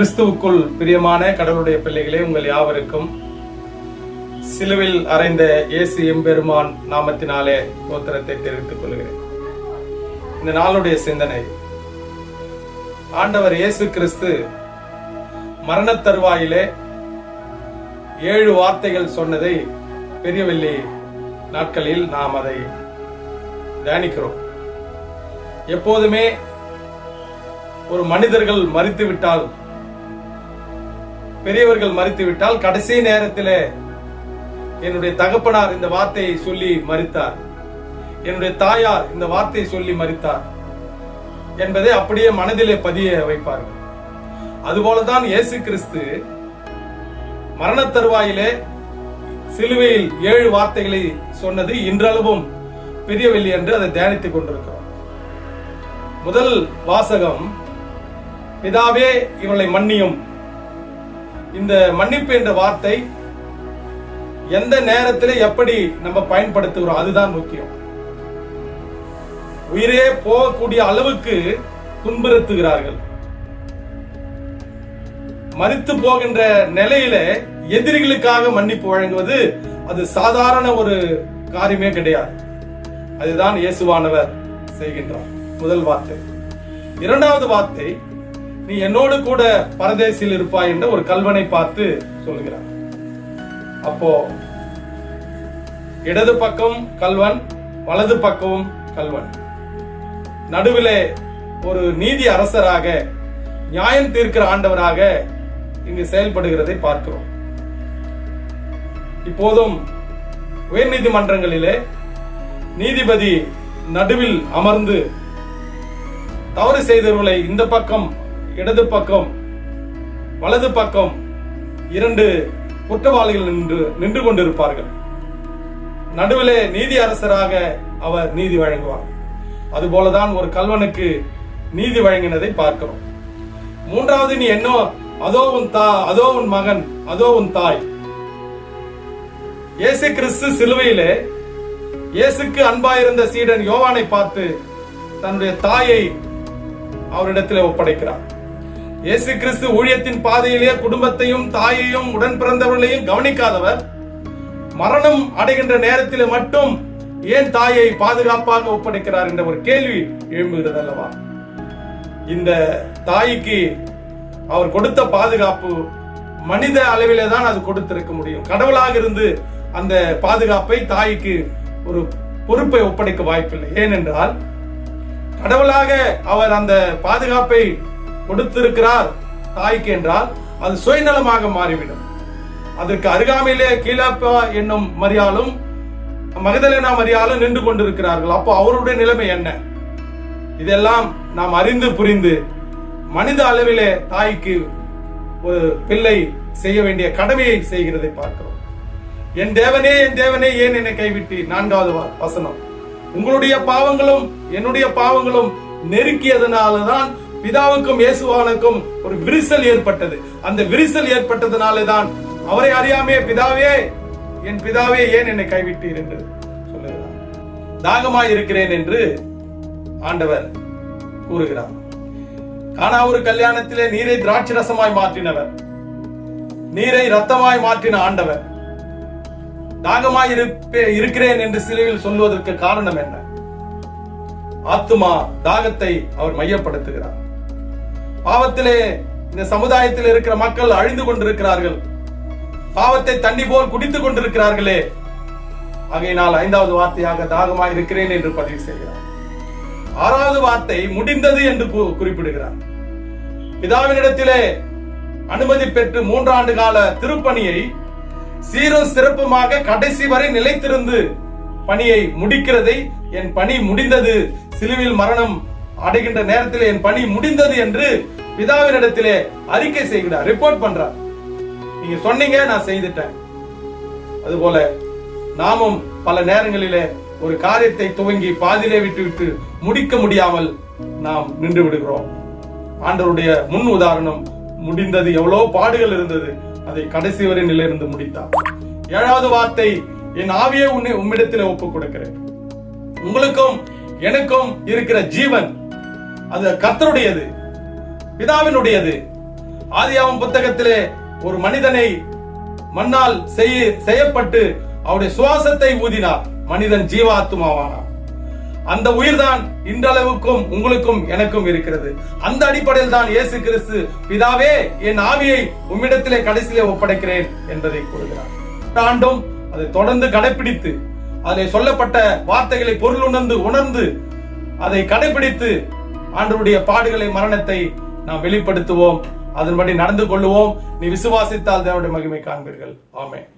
கிறிஸ்துவுக்குள் பிரியமான கடவுளுடைய பிள்ளைகளே உங்கள் யாவருக்கும் சிலுவில் அறைந்த இயேசு எம்பெருமான் நாமத்தினாலே கோத்திரத்தை தெரிவித்துக் கொள்கிறேன். இந்த நாளுடைய சிந்தனை ஆண்டவர் இயேசு கிறிஸ்து மரண தருவாயிலே ஏழு வார்த்தைகள் சொன்னதை பெரியவெள்ளி நாட்களில் நாம் அதை தியானிக்கிறோம். எப்போதுமே ஒரு மனிதர்கள் மறித்து விட்டால் பெரியவர்கள் மறித்து விட்டால் கடைசி நேரத்தில் என்னுடைய தகப்பனார் இந்த வார்த்தையை சொல்லி மறித்தார். என்னுடைய தாயார் இந்த வார்த்தையை சொல்லி மறித்தார் என்பதை அப்படியே மனதிலே பதிய வைப்பார்கள். அதுபோலதான் இயேசு கிறிஸ்து மரண தருவாயிலே சிலுவையில் ஏழு வார்த்தைகளை சொன்னது இன்றளவும் பிரியவில்லை என்று அதை தியானித்துக் கொண்டிருக்கிறோம். முதல் வாசகம் பிதாவே இவளை மன்னியும். இந்த மன்னிப்பு என்ற வார்த்தை எந்த நேரத்தில் எப்படி நம்ம பயன்படுத்துகிறோம் அதுதான் முக்கியம். உயிரே போகக்கூடிய அளவுக்கு துன்புறுத்துகிறார்கள். மறித்து போகின்ற நிலையில எதிரிகளுக்காக மன்னிப்பு வழங்குவது அது சாதாரண ஒரு காரியமே கிடையாது. அதுதான் இயேசுவானவர் செய்கின்றார். முதல் வார்த்தை. இரண்டாவது வார்த்தை நீ என்னோடு கூட பரதேசில் இருப்பாய் என்ற ஒரு கல்வனை பார்த்து சொல்லுகிறார் அப்போ இடது பக்கம் கல்வன் வலது பக்கம் கல்வன். நடுவிலே ஒரு நீதி அரசராக நியாயம் தீர்க்கிற ஆண்டவராக இங்கு செயல்படுகிறதை பார்க்கிறோம். இப்போதும் உயர்நீதிமன்றங்களிலே நீதிபதி நடுவில் அமர்ந்து தவறு செய்தவர்களை இந்த பக்கம் இடது பக்கம் வலது பக்கம் இரண்டு குற்றவாளிகள் நின்று நின்று கொண்டிருப்பார்கள். நடுவிலே நீதி அரசராக அவர் நீதி வழங்குவார். அதுபோலதான் ஒரு கல்வனுக்கு நீதி வழங்கினதை பார்க்கிறோம். மூன்றாவது நீ என்ன அதோ உன் தா அதோ உன் மகன் அதோ உன் தாய். இயேசு கிறிஸ்து சிலுவையிலே இயேசுக்கு அன்பாயிருந்த சீடன் யோவானை பார்த்து தன்னுடைய தாயை அவரிடத்தில் ஒப்படைக்கிறார். இயேசு கிறிஸ்து ஊழியத்தின் பாதையிலே குடும்பத்தையும் தாயையும் உடன் பிறந்தவர்களையும் கவனிக்காதவர். மரணம் அடைகின்ற நேரத்தில் மட்டும் ஏன் தாயை பாதுகாப்பாக ஒப்படைக்கிறார் என்ற ஒரு கேள்வி எழும்புகிறது அல்லவா இந்த தாய்க்கு அவர் கொடுத்த பாதுகாப்பு மனித அளவிலே தான் அது கொடுத்திருக்க முடியும். கடவுளாக இருந்து அந்த பாதுகாப்பை தாய்க்கு ஒரு பொறுப்பை ஒப்படைக்க வாய்ப்பில்லை. ஏனென்றால் கடவுளாக அவர் அந்த பாதுகாப்பை கொடுத்திருக்கிறார். தாய்க்கு என்றால் அது சுயநலமாக மாறிவிடும். அதற்கு அருகாமையிலே கீழப்பா என்னும் மரியாலும் மகதலேனா மரியாலும் நின்று கொண்டிருக்கிறார்கள். அப்போ அவருடைய நிலைமை என்ன? இதெல்லாம் நாம் அறிந்து புரிந்து மனித அளவிலே தாய்க்கு ஒரு பிள்ளை செய்ய வேண்டிய கடமையை செய்கிறதை பார்க்கிறோம். என் தேவனே என் தேவனே ஏன் என்னை கைவிட்டு நான்காவது வ- வசனம். உங்களுடைய பாவங்களும் என்னுடைய பாவங்களும் நெருக்கியதனாலதான் பிதாவுக்கும் இயேசுவானுக்கும் ஒரு விரிசல் ஏற்பட்டது. அந்த விரிசல் ஏற்பட்டதனாலே தான் அவரை அறியாமே பிதாவே என் பிதாவே ஏன் என்னை கைவிட்டீர் என்று சொல்லுகிறார். தாகமாய் இருக்கிறேன் என்று ஆண்டவர் கூறுகிறார். காணாவூர் கல்யாணத்திலே நீரை திராட்சை ரசமாய் மாற்றினவர். நீரை ரத்தமாய் மாற்றின ஆண்டவர். தாகமாய் இருக்கிறேன் என்று சிலுவையில் சொல்வதற்கு காரணம் என்ன? ஆத்துமா தாகத்தை அவர் மையப்படுத்துகிறார். பாவத்திலே இந்த சமுதாயத்தில் இருக்கிற மக்கள் அழிந்து கொண்டிருக்கிறார்கள். பாவத்தை தண்ணி போல் குடித்துக் கொண்டிருக்கிறார்களே. ஆகையினால் ஐந்தாவது வார்த்தையாக தாகமாய் இருக்கிறேன் என்று பதிவு செய்கிறார். ஆறாவது வார்த்தை முடிந்தது என்று கு- குறிப்பிடுகிறார். பிதாவினிடத்திலே அனுமதி பெற்று மூன்றாண்டு கால திருப்பணியை சீரும் சிறப்புமாக கடைசி வரை நிலைத்திருந்து பணியை முடிக்கிறதை என் பணி முடிந்தது. சிலுவில் மரணம் அடைகின்ற நேரத்தில் என் பணி முடிந்தது என்று பிதாவினிடத்திலே அறிக்கை செய்கிறார் ரிப்போர்ட் பண்றார். நீங்க சொன்னீங்க நான் செய்துட்டேன். அதுபோல நாமும் பல நேரங்களிலே ஒரு காரியத்தை துவங்கி பாதியிலே விட்டுவிட்டு முடிக்க முடியாமல் நாம் நின்று விடுகிறோம். ஆண்டவருடைய முன் உதாரணம் முடிந்தது எவ்வளவு பாடுகள் இருந்தது அதை கடைசி வரை நிலையிருந்து முடித்தார். ஏழாவது வார்த்தை என் ஆவியை உன்னை உம்மிடத்தில் ஒப்புக் கொடுக்கிறேன் உங்களுக்கும் எனக்கும் இருக்கிற ஜீவன் அது கர்த்தருடையது பிதாவினுடையது. ஆதியாவும் புத்தகத்திலே ஒரு மனிதனை மண்ணால் செய்ய செய்யப்பட்டு அவருடைய சுவாசத்தை ஊதினார். மனிதன் ஜீவாத்மாவானார் அந்த உயிர் தான் இன்றளவுக்கும் உங்களுக்கும் எனக்கும் இருக்கிறது. அந்த அடிப்படையில் தான் இயேசு கிறிஸ்து பிதாவே என் ஆவியை உம்மிடத்திலே கடைசியிலே ஒப்படைக்கிறேன் என்பதை கூறுகிறார். ஆண்டும் அதை தொடர்ந்து கடைபிடித்து அதில் சொல்லப்பட்ட வார்த்தைகளை பொருள் உணர்ந்து உணர்ந்து அதை கடைபிடித்து ஆண்டருடைய பாடுகளை மரணத்தை நாம் வெளிப்படுத்துவோம். அதன்படி நடந்து கொள்ளுவோம். நீ விசுவாசித்தால் தேவனுடைய மகிமை காண்பீர்கள். ஆமென்.